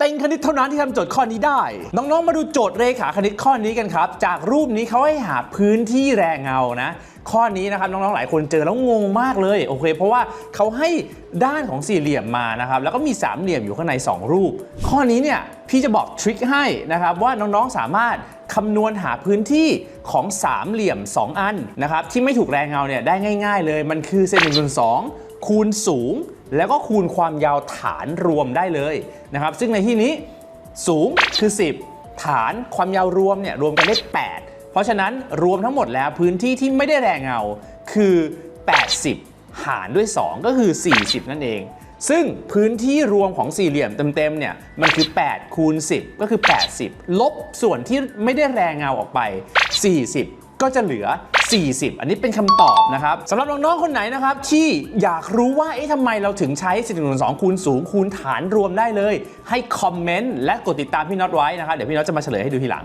เต็งคณิตเท่านั้นที่ทำโจทย์ข้อนี้ได้ น้องๆ มาดูโจทย์เรขาคณิตข้อนี้กันครับ จากรูปนี้เขาให้หาพื้นที่แรงเงานะ ข้อนี้นะครับน้องๆ หลายคนเจอแล้วงงมากเลยโอเค เพราะว่าเขาให้ด้านของสี่เหลี่ยมมานะครับแล้วก็มีสามเหลี่ยมอยู่ข้างใน 2 รูป ข้อนี้เนี่ยพี่จะบอกทริคให้นะครับว่าน้องๆ สามารถคำนวณหาพื้นที่ของสามเหลี่ยม 2 อันนะครับที่ไม่ถูกแรงเงาเนี่ยได้ง่าย ๆ เลยมันคือเซนหนึ่งส่วนสอง คูณสูง แล้วก็คูณความยาวฐานรวมได้เลยนะครับ ซึ่งในที่นี้สูงคือ 10 ฐานความยาวรวมเนี่ยรวมกันได้ 8 เพราะฉะนั้นรวมทั้งหมดแล้วพื้นที่ที่ไม่ได้แรงเงาคือ 80 หารด้วย 2 ก็คือ 40 นั่นเอง ซึ่งพื้นที่รวมของสี่เหลี่ยมเต็มๆเนี่ยมันคือ 8 คูณ 10 ก็คือ 80 ลบส่วนที่ไม่ได้แรงเงาออกไป 40 ก็จะเหลือ 40 อันนี้เป็นคำตอบนะครับสำหรับน้องๆคนไหนนะครับที่อยากรู้ว่าเอ๊ะทำไมเราถึงใช้4.12คูณสูงคูณฐานรวมได้เลย ให้คอมเมนต์และกดติดตามพี่น็อตไว้นะครับเดี๋ยวพี่น็อตจะมาเฉลยให้ดูทีหลัง